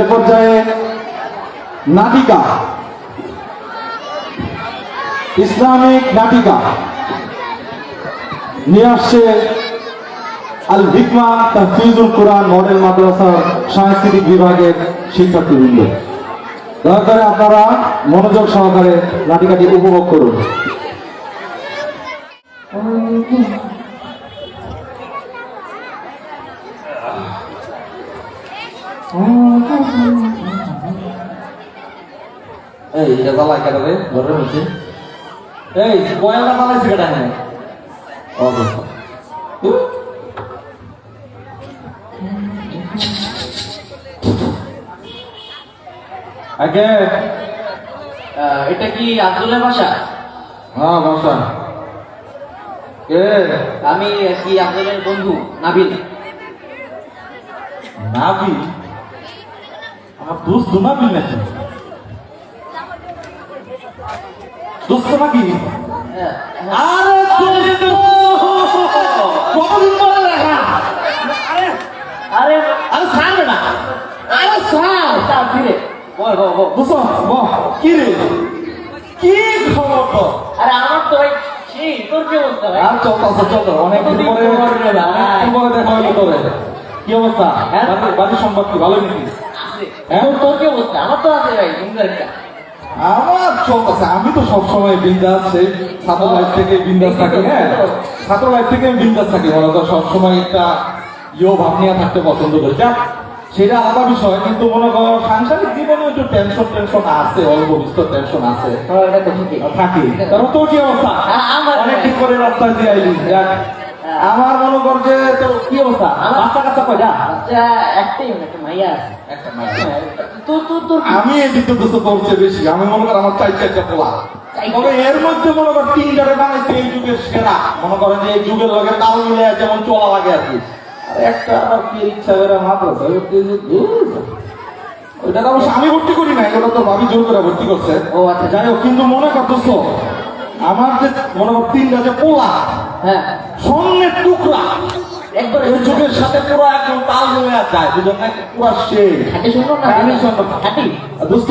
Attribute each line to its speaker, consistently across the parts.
Speaker 1: এ পর্যায়ে নাটিকা। ইসলামিক নাটিকা। নিয়ে আসছে আল হিকমা তাহফিজুল কোরআন মডেল মাদ্রাসার সাংস্কৃতিক বিভাগের শিক্ষার্থীবৃন্দ। দয়া করে আপনারা মনোযোগ সহকারে নাটিকাটি উপভোগ করুন।
Speaker 2: এটা জ্বালা কেন ঘরের মধ্যে এই বয়ালটা জ্বালাইছে কেটা হ্যাঁ অবস্থা। আগে
Speaker 3: এটা কি আব্দুলের বাসা?
Speaker 2: হ্যাঁ বসা। কে
Speaker 3: আমি কি আব্দুলের বন্ধু নাবিল?
Speaker 2: নাবি আমার দোস্ত নাবি নাকি? দোস্ত
Speaker 3: হ্যাঁ,
Speaker 2: আরে কতদিন পরে দেখা
Speaker 3: আরে
Speaker 2: আরে ছাড়বে না। আরে ছাড়
Speaker 3: তা ফিরে
Speaker 2: দোস্ত কি রে? কি খবর তো
Speaker 3: আরে আমার তো ভাই সেই তোর কি অবস্থা
Speaker 2: আর চল চল চল অনেকদিন পরে অনেকদিন পরে দেখা হলো তোরে। কি অবস্থা?
Speaker 3: হ্যাঁ?
Speaker 2: বাড়ির- কি? ভালো নাকি। হ্যাঁ?
Speaker 3: তোর- তোর কি অবস্থা? আমার তো আছে ভাই সুন্দর একটা।
Speaker 2: আমার চলতেছে আমি তো সবসময় বিন্দাস সেই ছাত্র লাইফ থেকে বিন্দাস থাকি হ্যাঁ? ছাত্র লাইফ থেকে আমি বিন্দাস থাকি মনে তো সবসময় একটা ইয়ে ভাব নিয়ে থাকতে পছন্দ করি। যাক সেটা আলাদা বিষয় কিন্তু মনে করো সাংসারিক জীবনে একটু টেনশন টেনশন আছে অল্প বিস্তর টেনশন আছে।
Speaker 3: হ্যাঁ,
Speaker 2: থাকি। কারণ তোর কি অবস্থা?
Speaker 3: আমার-
Speaker 2: অনেকদিন পরে রাস্তায় দিয়ে আইলি যাক। আমার মনে কর যে তোর কি অবস্থা?
Speaker 3: আমার-
Speaker 2: বাচ্চা কাচ্চা কয়টা?
Speaker 3: আচ্ছা একটাই একটা মাইয়া আছে।
Speaker 2: একটা মাইয়া। আমি এই তো করছে বেশি। আমি মনে কর আমার চাই চারটা পোলা? তবে এর মধ্যে মনে কর তিনটারে বানাইছে এই যুগের সেরা। মনে করেন যে এই যুগের লগে তাল মিলে যেমন চলা লাগে আর কি। আর একটা আর কি ইচ্ছা করে মাদ্রাসা ওইটা। তো অবশ্য আমি ভর্তি করি না এগুলো তো ভাবি জোর করে ভর্তি করছে।
Speaker 3: ও আচ্ছা।
Speaker 2: যাই হোক কিন্তু মনে করতেছ আমার যে মনে কর তিনটা যে পোলা
Speaker 3: হ্যাঁ।
Speaker 2: স্বর্ণের টুকরা।
Speaker 3: একবার
Speaker 2: যুগের সাথে পুরো একদম তাল মিলে যায় দুজন পুরো সেই
Speaker 3: হাঁটি শুনলো না?
Speaker 2: আমি শুনলাম।
Speaker 3: হাঁটি
Speaker 2: দোস্ত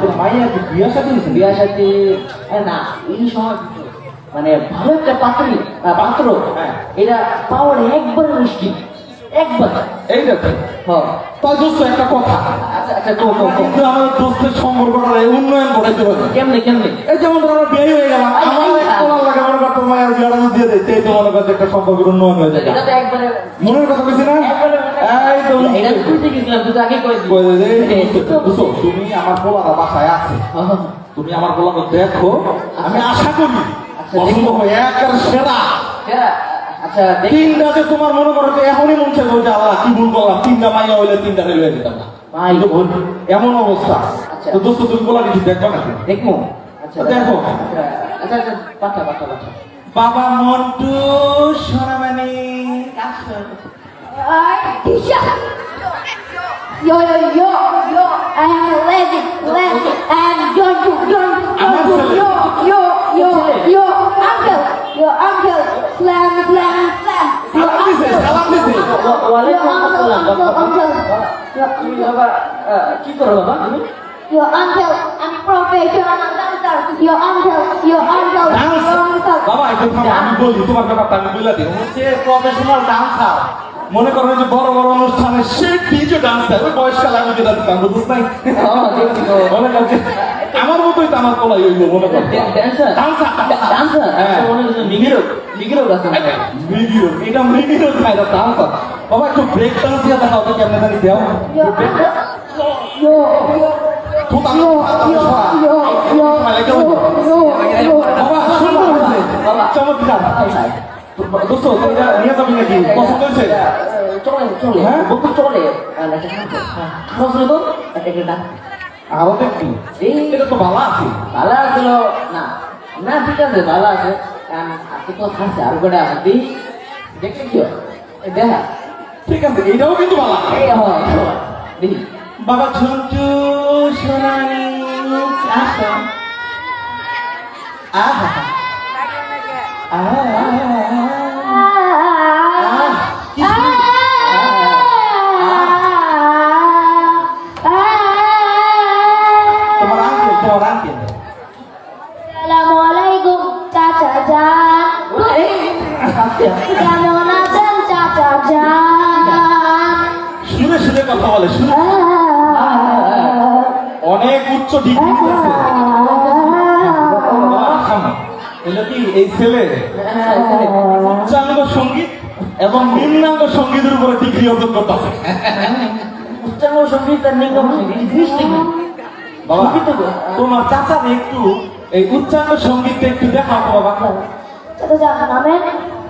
Speaker 2: তোর মাইয়া কি বিয়া সাথে
Speaker 3: বিয়ার সাথে না এই সময় মানে ভালো একটা পাত্রী পাত্র
Speaker 2: হ্যাঁ।
Speaker 3: এটা পাওয়ার একবার মুশকিল একবার।
Speaker 2: এই দেখো।
Speaker 3: হ্যাঁ।
Speaker 2: তাই দোস্ত একটা কথা। উন্নয়ন যেমন ধরো হয়ে আমার তুমি আমার পোলারা দেখো আমি আশা করি সেরা।
Speaker 3: আচ্ছা
Speaker 2: তিনটাতে তোমার মনে করো এখনই মন চাইব যে আল্লাহ কি ভুল করলাম তিনটা মাইয়া হইলে তিনটা রেলওয়ে দিতাম না।
Speaker 3: ভাই
Speaker 2: এমন অবস্থা তো দোস্ত তুমি বলা কিছু দেখবা না
Speaker 3: দেখব আচ্ছা
Speaker 2: দেখো
Speaker 3: আচ্ছা আচ্ছা পাঠা পাঠা পাঠা
Speaker 2: বাবা Montu সোনামানি
Speaker 4: Yo, yo, yo, yo, I am a legend, legend, I am John, John, John, yo, yo, yo, yo, uncle, yo, uncle, slam, slam, slam, yo, uncle.
Speaker 3: কি করো বাবা তুমি?
Speaker 4: Yo, uncle, I'm professional dancer, yo, uncle, yo, uncle,
Speaker 2: Dance?
Speaker 4: yo, uncle.
Speaker 2: বাবা একটু থামো আমি বলি তোমার ব্যাপারটা আমি বলে দিই। হচ্ছে প্রফেশনাল ডান্সার মনে করো যে বড় বড় অনুষ্ঠানে সে ডিজে ডান্সার ওই বয়সকালে আমি যেটা দিতাম বুঝছ নাই?
Speaker 3: ও, দেখছি তো।
Speaker 2: মনে করছে আমার মতোই তো আমার পোলাই হইল মনে করো। ডান্সার
Speaker 3: ডান্সার
Speaker 2: হ্যাঁ।
Speaker 3: মনে
Speaker 2: এটা খাই না ডান্সার বাবা একটু ব্রেক ডান্স দিয়ে দেখাও তো কেমন জানি দাও। আমাদের কি এটা
Speaker 3: তো
Speaker 2: ভালো আছে।
Speaker 3: ভালো আছে না না ঠিক আছে ভালো আছে। কারণ আপনি তো খাচ্ছে আর গোটা দেখলে কি দেখা।
Speaker 2: ঠিক আছে এটাও কিন্তু
Speaker 3: বলা
Speaker 2: বাবা Jhuntu Sonani
Speaker 4: ah, ah, Assalamualaikum, Caca Jan.
Speaker 2: Waalaikumsalam. কথা বলে শুনে। অনেক উচ্চ ডিগ্রি এলো কি এই ছেলে? উচ্চাঙ্গ সংগীত এবং নিম্নাঙ্গ সঙ্গীতের উপরে ডিগ্রি অর্জন করতেছে
Speaker 3: উচ্চাঙ্গ সংগীত আর সংগীত
Speaker 2: বাবা তোমার চাচার একটু এই উচ্চাঙ্গ সঙ্গীতটা একটু দেখাও তো বাবা।
Speaker 4: চাচা নামেন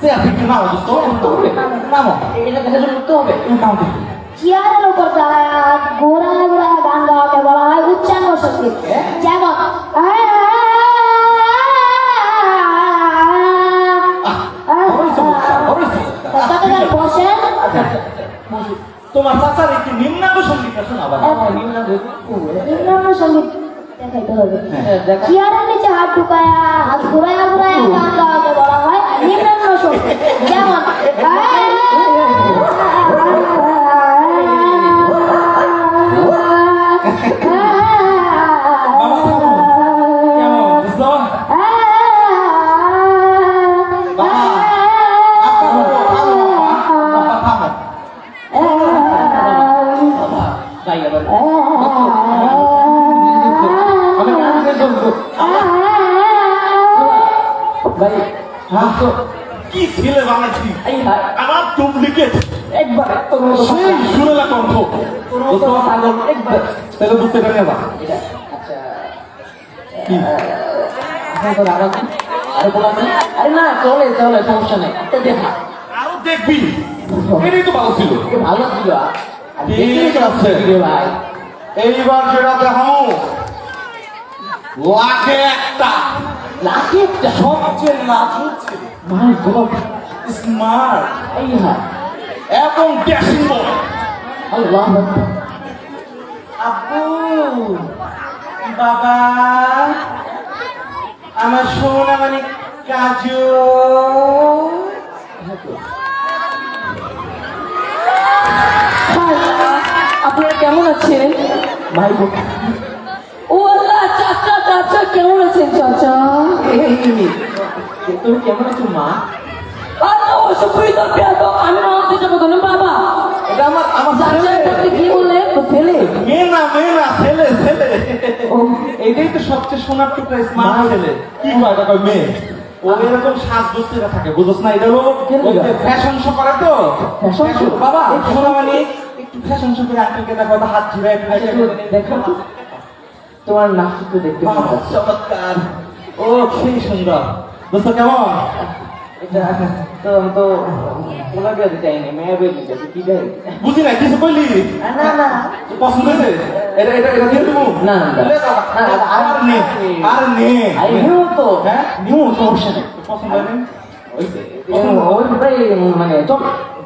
Speaker 2: সে আপনি একটু নামো দোস্ত নামো
Speaker 3: এটা দেখার জন্য উঠতে হবে।
Speaker 2: নাম দেখি
Speaker 4: চেয়ারের উপর ঘোরায় ঘোরায় গান গাওয়াকে বলা হয় উচ্চাঙ্গ সংগীত যেমন বসেন।
Speaker 2: তোমার চাচার একটু নিম্নাঙ্গ
Speaker 4: সংগীত দেখাইতে হবে
Speaker 2: হ্যাঁ।
Speaker 4: নিচে হাত ঢুকায়া হাত ঘুরায়া ঘুরায়া গান গাওয়াকে বলা হয় নিম্ন সংগীত যেমন
Speaker 2: কি ছেলে বানাইছি আমার ডুপ্লিকেট
Speaker 3: একবার তোর মতো
Speaker 2: সেই সুরেলা কণ্ঠ।
Speaker 3: তোর মতো পাগল একবার।
Speaker 2: তাহলে বুঝতে পারি না
Speaker 3: আচ্ছা।
Speaker 2: কি?
Speaker 3: হ্যাঁ তোর আরও? বলা না চলে চলে সমস্যা নেই। দেখা।
Speaker 2: আরও দেখবি। এটাই তো ভালো ছিল।
Speaker 3: ভালো ছিল
Speaker 2: ঠিক আছে।
Speaker 3: আছে ভাই।
Speaker 2: এইবার যেটা দেখাও লাখে একটা।
Speaker 3: একটা
Speaker 2: সবচেয়ে নাজুক
Speaker 3: মাই গড
Speaker 2: স্মার্ট
Speaker 3: এই হ্যাঁ।
Speaker 2: এবং ড্যাশিং বয়
Speaker 3: আল্লাহ
Speaker 2: আব্বু বাবা আমার সোনা মানে কাজু।
Speaker 3: আপনারা কেমন আছেন? ভাই বোন ও আল্লাহ চাচা চাচা কেমন আছেন চাচা? তুমি। কেমন আছো মা? আল্লাহ অসুবিধা পেয়াদ আমি মা হতে যাব কেন বাবা?
Speaker 2: এটা আমার আমার
Speaker 3: চাচা
Speaker 2: ছেলে।
Speaker 3: আপনি কি বললেন? ছেলে?
Speaker 2: মেয়ে না মেয়ে না ছেলে ছেলে। এটাই তো সবচেয়ে সোনার টুকরা স্মার্ট ছেলে। কি কয় এটা কয় মেয়ে? ও এরকম সাজগোজেরা থাকে বুঝছ না এটা হলো ফ্যাশন শো করে তো।
Speaker 3: Fashion show?
Speaker 2: বাবা সোনা মানে একটু ফ্যাশন শো করে আঙ্কেলকে দেখো হাত ঝুড়ায়
Speaker 3: একটু দেখো। তোমার নাচ তো দেখতে
Speaker 2: চমৎকার। ও সেই সুন্দর। দোস্ত কেমন?
Speaker 3: তো কি
Speaker 2: বুঝি না কিছু কইলি?
Speaker 3: না না।
Speaker 2: পছন্দ হয়েছে? এটা এটা এটা দিয়ে দেবো?
Speaker 3: না, না,
Speaker 2: আর নে আর নে।
Speaker 3: আরে নিউ তো।
Speaker 2: হ্যাঁ?
Speaker 3: নিউ সমস্যা নেই।
Speaker 2: পছন্দ হয়নি? হয়েছে।
Speaker 3: ওই ভাই মানে চল।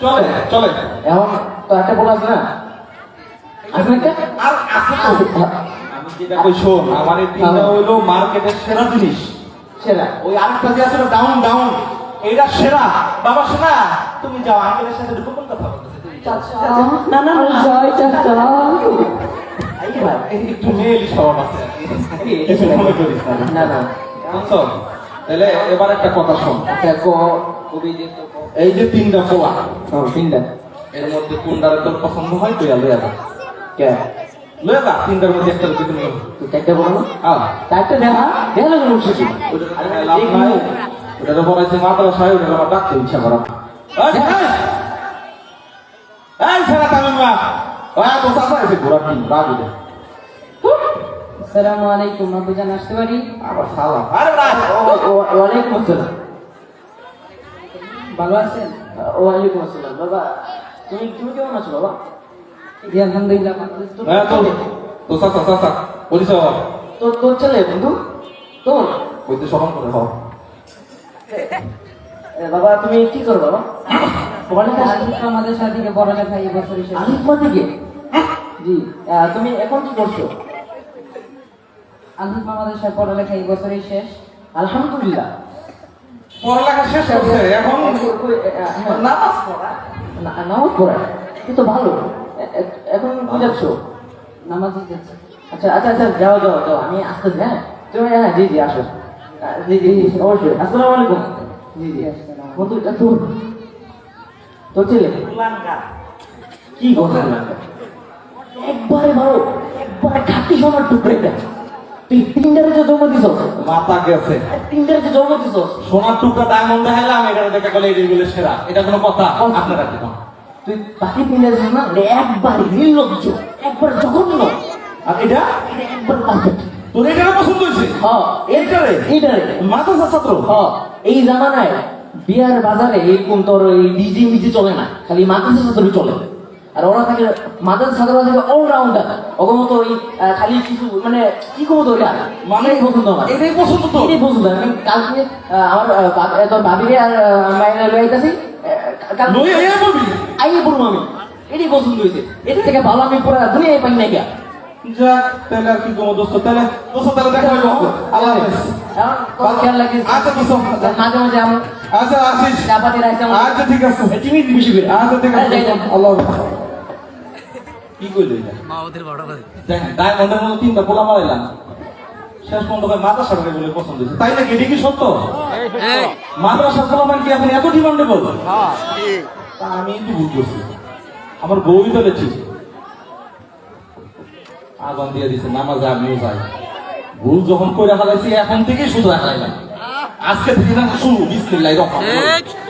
Speaker 2: চলে চলে।
Speaker 3: এখন তো একটা বলা আছে না?
Speaker 2: আর যেটা কই শোন আমার এই তিনটা হইল মার্কেটের সেরা জিনিস।
Speaker 3: সেরা।
Speaker 2: ওই আরেকটা যে আছে ডাউন ডাউন সেরা। বাবা শোনা তুমি যাও আঙ্কেলের সাথে গোপন কথা বলতেছে
Speaker 3: না না জয় চাচা।
Speaker 2: একটু স্বভাব আছে। বুঝছ? তাহলে এবার একটা কথা শোন। এই যে তিনটা পোলা
Speaker 3: তিনটা।
Speaker 2: এর মধ্যে কোনটার তোর পছন্দ হয় তুই যা
Speaker 3: কে?
Speaker 2: যা তিনটার মধ্যে একটা যদি তুমি
Speaker 3: চারটে বলো না?
Speaker 2: আহ।
Speaker 3: চারটে দেখা দেখা লাগল খুশি
Speaker 2: ওটার উপর আছে মাদ্রাসায় ওটার আমার ডাকতে ইচ্ছা করা এই, ছেড়া তামিম মা ওই তো চাচা এসে ঘোরা কি রাগ উঠে
Speaker 3: আসসালামু আলাইকুম আপু জান আসতে পারি?
Speaker 2: আবার সালাম। আরে রাগ
Speaker 3: ওয়ালাইকুম আসসালাম। ভালো আছেন? ওয়ালাইকুম আসসালাম। বাবা তুমি তুমি কেমন আছো বাবা? জি আলহামদুলিল্লাহ
Speaker 2: হ্যাঁ তো তো চাচা চাচা বলিস
Speaker 3: তোর তোর ছেলে বন্ধু? তোর?
Speaker 2: ওই তো সমান করে হও
Speaker 3: বাবা তুমি কি করো বাবা? পড়ালেখা
Speaker 5: আমাদের সাথে পড়ালেখা এই বছর
Speaker 3: আলিফমা থেকে জি আহ, তুমি এখন কি করছ?
Speaker 5: আলিফ আমাদের সাথে পড়ালেখা এই বছরই শেষ।
Speaker 3: আলহামদুলিল্লাহ।
Speaker 2: পড়ালেখা শেষ করছে এখন
Speaker 3: হ্যাঁ,
Speaker 2: নামাজ পড়া।
Speaker 3: না- নামাজ পড়া? কিন্তু ভালো। এখন বুঝাচ্ছ
Speaker 5: যাচ্ছে।
Speaker 3: আচ্ছা আচ্ছা আচ্ছা যাও যাও যাও আমি আসতেছি হ্যাঁ? তুমি হ্যাঁ জি জি আসো। জি জি অবশ্যই। আসসালামু আলাইকুম। জি জি বন্ধু এটা তোর তোর ছেলে? কি কথা একবারে ভালো একবারে খাটি সোনার টুকরে তুই তিনটারে যে জন্ম দিছ
Speaker 2: মাথা গেছে।
Speaker 3: তিনটারে যে জন্ম দিছ
Speaker 2: সোনার টুকরা ডায়মন্ড দেখালাম এটা দেখা গেলে বলে সেরা। এটা কোনো কথা? আপনারা কি না
Speaker 3: তুই বাকি দিছ না এটা একবারে নির্লজ্জ একবার জঘন্য।
Speaker 2: আর এটা?
Speaker 3: এটা একবার পারফেক্ট
Speaker 2: তোর এটা পছন্দ হয়েছে?
Speaker 3: হ্যাঁ।
Speaker 2: এইটারে?
Speaker 3: এইটারে
Speaker 2: মাদ্রাসা ছাত্র?
Speaker 3: হ্যাঁ, এই জামানায় বিয়ার বাজারে এরকম তোর ওই ডিজি মিজি চলে না। খালি মাদ্রাসা ছাত্রই চলে। আর ওরা থাকে মাদ্রাসা ছাত্ররা থাকে অলরাউন্ডার অগমত ওই খালি কিছু মানে কি করব ওইটা মানে এই পছন্দ আমার।
Speaker 2: এটাই পছন্দ তো
Speaker 3: এটাই পছন্দ। আমি কালকে আমার তোর ভাবিরে আর মাইনা লই আইতাছি কাল
Speaker 2: লই আইয়া
Speaker 3: পড়ব আমি। এটাই পছন্দ হয়েছে। এটা থেকে ভালো আমি পুরো দুনিয়ায় পাই না গিয়া।
Speaker 2: যাক তাহলে আর কি করব দোস্ত? তাহলে দোস্ত তাহলে দেখা হইব আল্লাহ হাফেজ।
Speaker 3: এখন তোর খেয়াল রাখিস।
Speaker 2: আচ্ছা দোস্ত।
Speaker 3: মাঝে মাঝে আমি
Speaker 2: আচ্ছা আসিস।
Speaker 3: চাপাতি রাখতে
Speaker 2: আচ্ছা ঠিক আছে।
Speaker 3: চিনি করে।
Speaker 2: আচ্ছা ঠিক আছে। আল্লাহ হাফেজ। কি কইলো এটা? মা ওদের বড় করে। দেখেন ডায়মন্ডের মতো তিনটা পোলা মারাইলাম। শেষ পর্যন্ত ভাই মাদ্রাসার বলে পছন্দ হয়েছে তাই নাকি? এটা কি সত্য? মাদ্রাসার পোলাপান কি এখন এত ডিমান্ডেবল তা আমি একটু ভুল করছি। আমার বউই বলেছি আগুন দিয়ে দিছে নামাজে আমিও যাই। ভুল যখন করে ফেলাইছি এখন থেকেই শুধু রাখাইলাম আজকে থেকে না শুরু। বিসমিল্লাহির রহমানির রহিম।